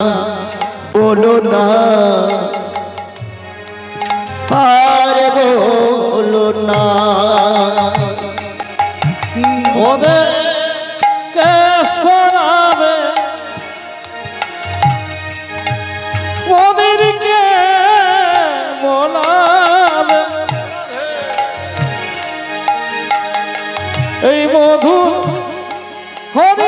বলো না। আর বলো না। ওদের কে শোনাবে ওদেরকে বলাবে। এই মধু হরিণে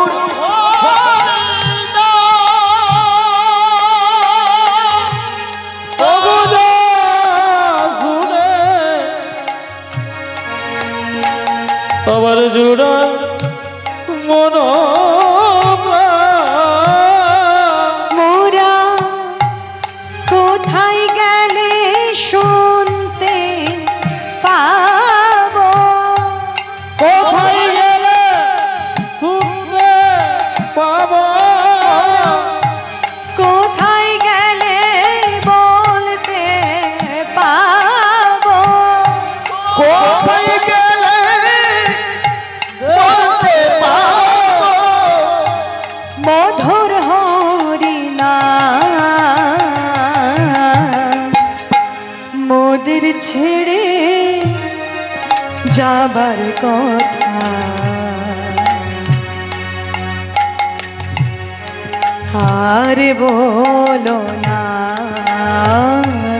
আবার জোড়া মনোমরা ছেড়ে যাবার কথা। আর বলো না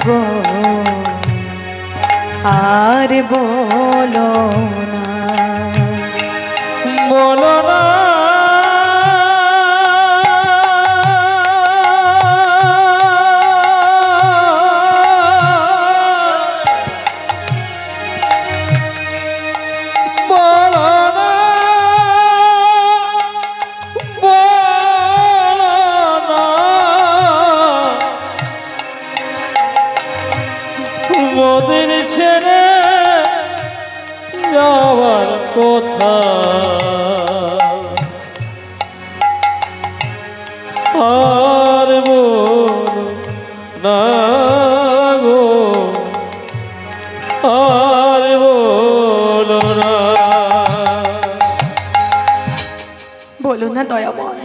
গো আর বলো না। বলো না মোদের ছেড়ে যাওয়ার কথা। আর না গো আর বলো না। বলো না দয়াময়।